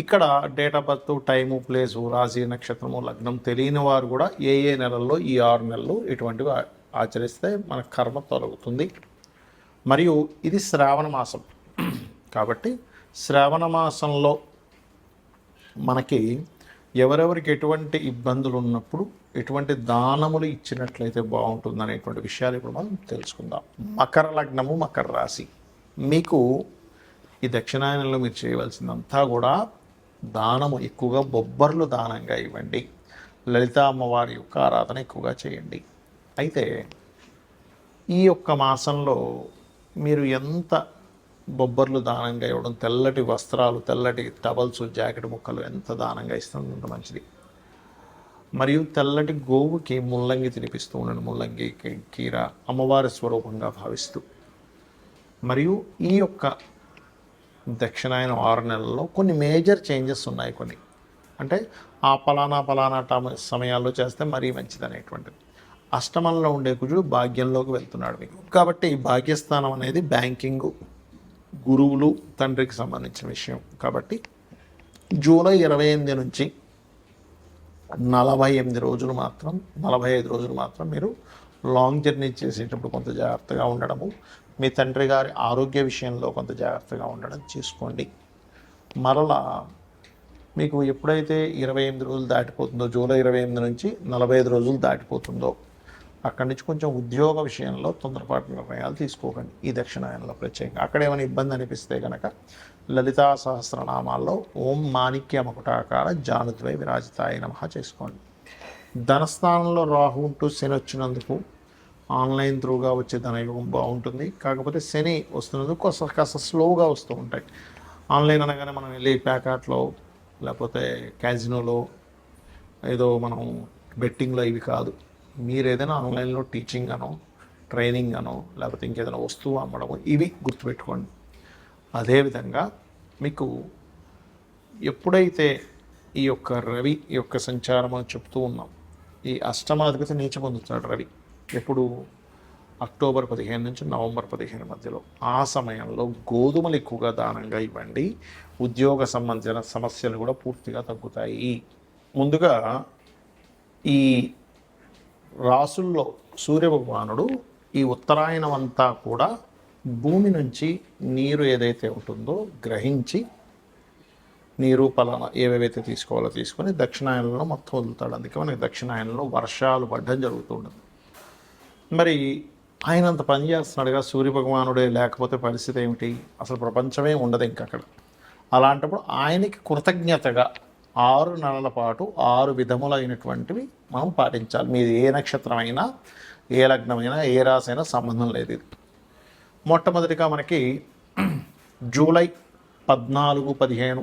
ఇక్కడ date of birth time place రాశి నక్షత్రము లగ్నం తెలియని వారు కూడా ఏ ఏ నెలల్లో ఈ ఆరు నెలలు ఇటువంటివి ఆచరిస్తే మన కర్మ తొలగుతుంది. మరియు ఇది శ్రావణ మాసం. కాబట్టి శ్రావణ మాసంలో మనకి ఎవరెవరికి ఎటువంటి ఇబ్బందులు ఉన్నప్పుడు ఎటువంటి దానములు ఇచ్చినట్లయితే బాగుంటుంది అనేటువంటి విషయాలు ఇప్పుడు మనం తెలుసుకుందాం. మకర లగ్నము మకర రాశి. మీకు ఈ దక్షిణాయనంలో మీరు చేయవలసిందంతా కూడా దానము ఎక్కువగా బొబ్బర్లు దానంగా ఇవ్వండి. లలిత అమ్మవారి యొక్క ఆరాధన ఎక్కువగా చేయండి. అయితే ఈ యొక్క మాసంలో మీరు ఎంత బొబ్బర్లు దానంగా ఇవ్వడం తెల్లటి వస్త్రాలు తెల్లటి టవల్స్ జాకెట్ ముక్కలు ఎంత దానంగా ఇస్తూ అంత మంచిది. మరియు తెల్లటి గోవుకి ముల్లంగి తినిపిస్తూ ఉండండి. ముల్లంగి కీర అమ్మవారి స్వరూపంగా భావిస్తూ. మరియు ఈ యొక్క దక్షిణాయన ఆరు నెలల్లో కొన్ని మేజర్ చేంజెస్ ఉన్నాయి కొన్ని. అంటే ఆ పలానా పలానా టమ సమయాల్లో చేస్తే మరీ మంచిది అనేటువంటిది అష్టమంలో ఉండే కుజుడు భాగ్యంలోకి వెళ్తున్నాడు మీకు. కాబట్టి భాగ్యస్థానం అనేది బ్యాంకింగ్ గురువులు తండ్రికి సంబంధించిన విషయం. కాబట్టి జూలై ఇరవై ఎనిమిది నుంచి నలభై ఎనిమిది రోజులు మాత్రం నలభై ఐదు రోజులు మాత్రం మీరు లాంగ్ జర్నీ చేసేటప్పుడు కొంత జాగ్రత్తగా ఉండడము. మీ తండ్రి గారి ఆరోగ్య విషయంలో కొంత జాగ్రత్తగా ఉండడం చేసుకోండి. మరలా మీకు ఎప్పుడైతే ఇరవై ఎనిమిది రోజులు దాటిపోతుందో జూలై ఇరవై ఎనిమిది నుంచి నలభై ఐదు రోజులు దాటిపోతుందో అక్కడి నుంచి కొంచెం ఉద్యోగ విషయంలో తొందరపాటు నిర్ణయాలు తీసుకోకండి. ఈ దక్షిణాయనంలో ప్రత్యేకంగా. అక్కడ ఏమైనా ఇబ్బంది అనిపిస్తే కనుక లలితా సహస్రనామాల్లో ఓం మాణిక్య మకుటాకార జానుద్వై విరాజితాయ నమః చేసుకోండి. ధనస్థానంలో రాహు ఉంటూ శని వచ్చినందుకు ఆన్లైన్ త్రూగా వచ్చే ధనయోగం బాగుంటుంది. కాకపోతే శని వస్తున్నందుకు కాస్త కాస్త స్లోగా వస్తూ ఉంటాయి. ఆన్లైన్ అనగానే మనం వెళ్ళి ప్యాకాట్లో లేకపోతే క్యాజినోలో ఏదో మనం బెట్టింగ్లో ఇవి కాదు. మీరు ఏదైనా ఆన్లైన్లో టీచింగ్ అనో ట్రైనింగ్ అనో లేకపోతే ఇంకేదైనా వస్తువు అమ్మడము ఇవి గుర్తుపెట్టుకోండి. అదేవిధంగా మీకు ఎప్పుడైతే ఈ యొక్క రవి ఈ యొక్క సంచారం అని చెప్తూ ఉన్నాం ఈ అష్టమాధిపతి నీచ పొందుతాడు రవి. ఎప్పుడు? అక్టోబర్ పదిహేను నుంచి నవంబర్ పదిహేను మధ్యలో. ఆ సమయంలో గోధుమలు ఎక్కువగా దానంగా ఇవ్వండి. ఉద్యోగ సంబంధించిన సమస్యలు కూడా పూర్తిగా తగ్గుతాయి. ముందుగా ఈ రాసుల్లో సూర్యభగవానుడు ఈ ఉత్తరాయణం అంతా కూడా భూమి నుంచి నీరు ఏదైతే ఉంటుందో గ్రహించి నీరు పలానా ఏవేవైతే తీసుకోవాలో తీసుకొని దక్షిణాయనంలో మొత్తం వదులుతాడు. అందుకే మనకి దక్షిణాయనంలో వర్షాలు పడడం జరుగుతూ ఉంటుంది మరి ఆయన అంత పని చేస్తున్నాడుగా సూర్యభగవానుడే లేకపోతే పరిస్థితి ఏమిటి? అసలు ప్రపంచమే ఉండదు ఇంక అక్కడ. అలాంటప్పుడు ఆయనకి కృతజ్ఞతగా ఆరు నెలల పాటు ఆరు విధములైనటువంటివి మనం పాటించాలి. మీది ఏ నక్షత్రమైనా ఏ లగ్నమైనా ఏ రాశి అయినా సంబంధం లేదు ఇది. మొట్టమొదటిగా మనకి జూలై పద్నాలుగు పదిహేను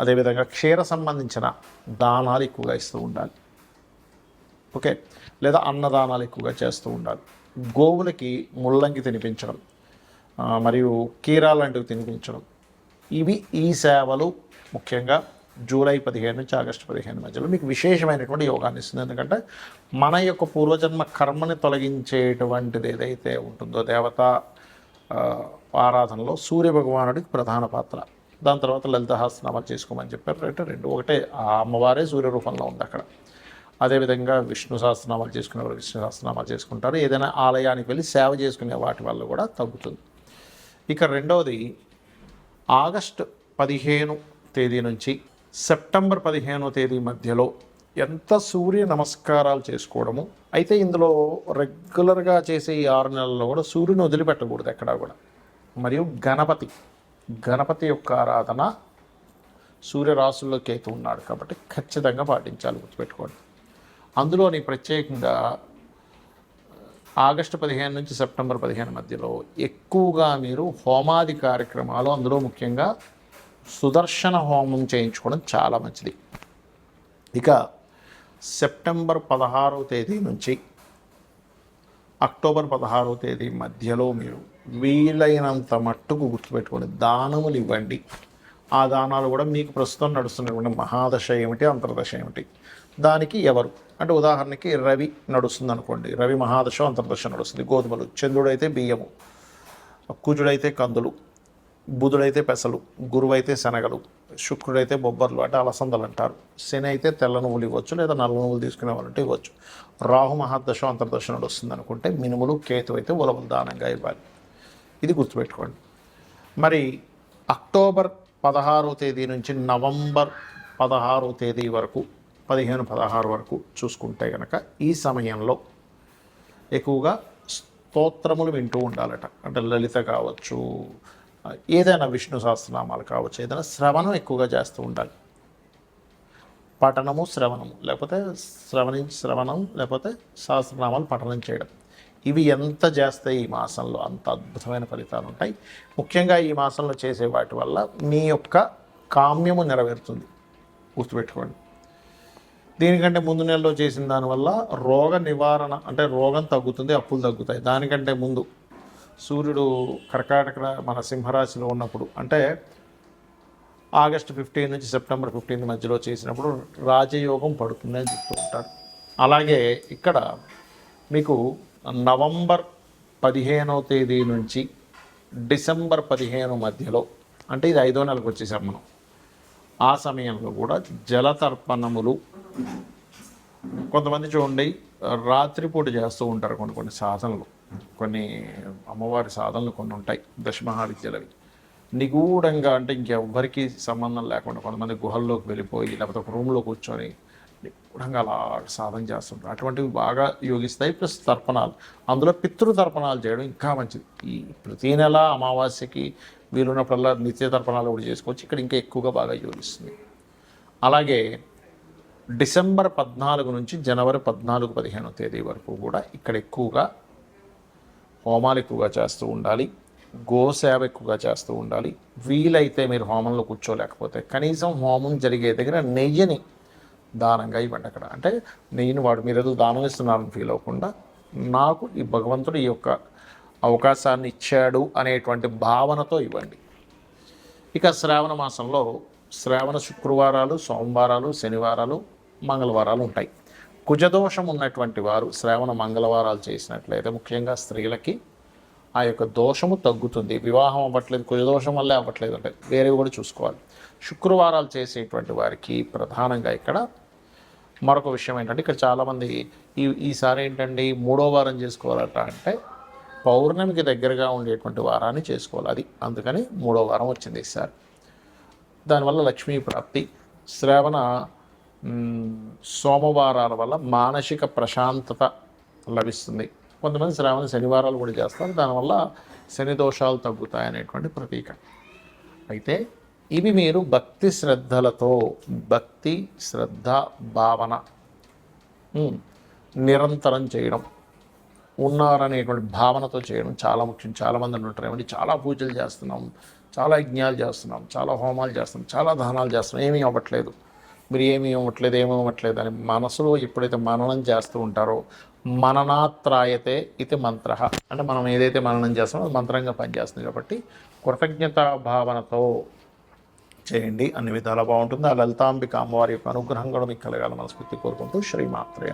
అదేవిధంగా క్షీర సంబంధించిన దానాలు ఎక్కువగా ఇస్తూ ఉండాలి. ఓకే? లేదా అన్నదానాలు ఎక్కువగా చేస్తూ ఉండాలి. గోవులకి ముల్లంగి తినిపించడం మరియు కీరా లాంటివి తినిపించడం. ఇవి ఈ సేవలు ముఖ్యంగా జూలై పదిహేను నుంచి ఆగస్టు పదిహేను మధ్యలో మీకు విశేషమైనటువంటి యోగాన్ని ఇస్తుంది. ఎందుకంటే మన యొక్క పూర్వజన్మ కర్మని తొలగించేటువంటిది ఏదైతే ఉంటుందో దేవత ఆరాధనలో సూర్య భగవానుడికి ప్రధాన పాత్ర. దాని తర్వాత లలితహాస్నామాలు చేసుకోమని చెప్పారు. అంటే రెండు. ఒకటే ఆ అమ్మవారే సూర్య రూపంలో ఉంది అక్కడ. అదేవిధంగా విష్ణు సహస్రనామాలు చేసుకునేవారు విష్ణు సహస్రనామాలు చేసుకుంటారు. ఏదైనా ఆలయానికి వెళ్ళి సేవ చేసుకునే వాటి వల్ల కూడా తగ్గుతుంది. ఇక రెండవది ఆగస్టు పదిహేను తేదీ నుంచి సెప్టెంబర్ పదిహేనో తేదీ మధ్యలో ఎంత సూర్య నమస్కారాలు చేసుకోవడము అయితే ఇందులో రెగ్యులర్గా చేసే ఈ ఆరు నెలల్లో కూడా సూర్యుని వదిలిపెట్టకూడదు ఎక్కడా కూడా. మరియు గణపతి గణపతి యొక్క ఆరాధన సూర్యరాశుల్లో కేతు ఉన్నాడు కాబట్టి ఖచ్చితంగా పాటించాలి గుర్తుపెట్టుకోండి. అందులోని ప్రత్యేకంగా ఆగస్టు పదిహేను నుంచి సెప్టెంబర్ పదిహేను మధ్యలో ఎక్కువగా మీరు హోమాది కార్యక్రమాలు అందులో ముఖ్యంగా సుదర్శన హోమం చేయించుకోవడం చాలా మంచిది. ఇక సెప్టెంబర్ పదహారవ తేదీ నుంచి అక్టోబర్ పదహారవ తేదీ మధ్యలో మీరు వీలైనంత మట్టుకు గుర్తుపెట్టుకోండి. దానములు ఇవ్వండి. ఆ దానాలు కూడా మీకు ప్రస్తుతం నడుస్తున్నటువంటి మహాదశ ఏమిటి అంతర్దశ ఏమిటి? దానికి ఎవరు? అంటే ఉదాహరణకి రవి నడుస్తుంది అనుకోండి రవి మహాదశ అంతర్దశ నడుస్తుంది. గోధుమలు చంద్రుడైతే బియ్యము కుజుడైతే కందులు. బుధుడైతే పెసలు గురువైతే శనగలు శుక్రుడైతే బొబ్బర్లు అంటే అలసందలు అంటారు. శని అయితే తెల్ల నువ్వులు ఇవ్వచ్చు లేదా నల్ల నువ్వులు తీసుకునే వాళ్ళంటే ఇవ్వచ్చు. రాహు మహాదశ అంతర్దశ నడుస్తుంది అనుకుంటే మినుములు కేతు అయితే ఉలవలు దానంగా ఇవ్వాలి. ఇది గుర్తుపెట్టుకోండి. మరి అక్టోబర్ పదహారో తేదీ నుంచి నవంబర్ పదహారో తేదీ వరకు పదిహేను పదహారు వరకు చూసుకుంటే కనుక ఈ సమయంలో ఎక్కువగా స్తోత్రములు వింటూ ఉండాలట. అంటే లలిత కావచ్చు ఏదైనా విష్ణు సహస్రనామాలు కావచ్చు ఏదైనా శ్రవణం ఎక్కువగా చేస్తూ ఉండాలి. పఠనము శ్రవణము లేకపోతే శ్రవణి శ్రవణం లేకపోతే సహస్రనామాలు పఠనం చేయడం. ఇవి ఎంత చేస్తాయి ఈ మాసంలో అంత అద్భుతమైన ఫలితాలు ఉంటాయి. ముఖ్యంగా ఈ మాసంలో చేసే వాటి వల్ల మీ యొక్క కామ్యము నెరవేరుతుంది. గుర్తుపెట్టుకోండి. దీనికంటే ముందు నెలలో చేసిన దానివల్ల రోగ నివారణ అంటే రోగం తగ్గుతుంది అప్పులు తగ్గుతాయి. దానికంటే ముందు సూర్యుడు కర్కాటక మన సింహరాశిలో ఉన్నప్పుడు అంటే ఆగస్టు ఫిఫ్టీన్ నుంచి సెప్టెంబర్ ఫిఫ్టీన్ మధ్యలో చేసినప్పుడు రాజయోగం పడుతుంది అని చెప్తూ ఉంటారు. అలాగే ఇక్కడ మీకు నవంబర్ పదిహేనవ తేదీ నుంచి డిసెంబర్ పదిహేను మధ్యలో అంటే ఇది ఐదో నెలకు వచ్చేసాం మనం ఆ సమయంలో కూడా జలతర్పణములు కొంతమంది చూడండి రాత్రిపూట చేస్తూ ఉంటారు కొన్ని కొన్ని సాధనలు. కొన్ని అమ్మవారి సాధనలు కొన్ని ఉంటాయి దశమహావిద్యలవి. నిగూఢంగా అంటే ఇంకెవ్వరికి సంబంధం లేకుండా కొంతమంది గుహల్లోకి వెళ్ళిపోయి లేకపోతే ఒక రూమ్లో కూర్చొని నిగూఢంగా అలా సాధన చేస్తుంటారు. అటువంటివి బాగా యోగిస్తాయి ప్లస్ తర్పణాలు. అందులో పితృ తర్పణాలు చేయడం ఇంకా మంచిది. ఈ ప్రతి నెల అమావాస్యకి వీలున్నప్పుడల్లా నిత్య తర్పణాలు కూడా చేసుకోవచ్చు. ఇక్కడ ఇంకా ఎక్కువగా బాగా యోగిస్తుంది. అలాగే డిసెంబర్ పద్నాలుగు నుంచి జనవరి పద్నాలుగు పదిహేనో తేదీ వరకు కూడా ఇక్కడ ఎక్కువగా హోమాలు ఎక్కువగా చేస్తూ ఉండాలి. గోసేవ ఎక్కువగా చేస్తూ ఉండాలి. వీలైతే మీరు హోమంలో కూర్చోలేకపోతే కనీసం హోమం జరిగే దగ్గర నెయ్యిని దానంగా ఇవ్వండి అక్కడ. అంటే నెయ్యిని వాడు మీరు ఏదో దానం ఇస్తున్నారని ఫీల్ అవ్వకుండా నాకు ఈ భగవంతుడు ఈ యొక్క అవకాశాన్ని ఇచ్చాడు అనేటువంటి భావనతో ఇవ్వండి. ఇక శ్రావణ మాసంలో శ్రావణ శుక్రవారాలు సోమవారాలు శనివారాలు మంగళవారాలు ఉంటాయి. కుజదోషం ఉన్నటువంటి వారు శ్రావణ మంగళవారాలు చేసినట్లయితే ముఖ్యంగా స్త్రీలకి ఆ యొక్క దోషము తగ్గుతుంది. వివాహం అవ్వట్లేదు కుజదోషం వల్లే అవ్వట్లేదు అంటే వేరేవి కూడా చూసుకోవాలి. శుక్రవారాలు చేసేటువంటి వారికి ప్రధానంగా ఇక్కడ మరొక విషయం ఏంటంటే ఇక్కడ చాలామంది ఈ ఈసారి ఏంటండి మూడో వారం చేసుకోవాలట అంటే పౌర్ణమికి దగ్గరగా ఉండేటువంటి వారాన్ని చేసుకోవాలి. అది అందుకని మూడో వారం వచ్చింది ఈసారి. దానివల్ల లక్ష్మీ ప్రాప్తి శ్రావణ సోమవారాల వల్ల మానసిక ప్రశాంతత లభిస్తుంది. కొంతమంది శ్రావణ శనివారాలు కూడా చేస్తారు. దానివల్ల శని దోషాలు తగ్గుతాయి అనేటువంటి ప్రతీక. అయితే ఇవి మీరు భక్తి శ్రద్ధలతో భక్తి శ్రద్ధ భావన నిరంతరం చేయడం ఉన్నారనేటువంటి భావనతో చేయడం చాలా ముఖ్యం. చాలామంది ఉంటారు ఏమంటే చాలా పూజలు చేస్తున్నాం చాలా యజ్ఞాలు చేస్తున్నాం చాలా హోమాలు చేస్తున్నాం చాలా దానాలు చేస్తున్నాం ఏమీ అవ్వట్లేదు. మీరు ఏమీ ఇవ్వట్లేదు ఏమి ఇవ్వట్లేదు అని మనసులో ఎప్పుడైతే మననం చేస్తూ ఉంటారో మననాత్రాయతే ఇది మంత్ర. అంటే మనం ఏదైతే మననం చేస్తామో అది మంత్రంగా పనిచేస్తుంది కాబట్టి కృతజ్ఞతా భావనతో చేయండి. అన్ని విధాలా బాగుంటుంది. ఆ లలితాంబిక అమ్మవారి యొక్క అనుగ్రహం కూడా మీకు కలగాల మనస్ఫూర్తి కోరుకుంటూ శ్రీమాత్రే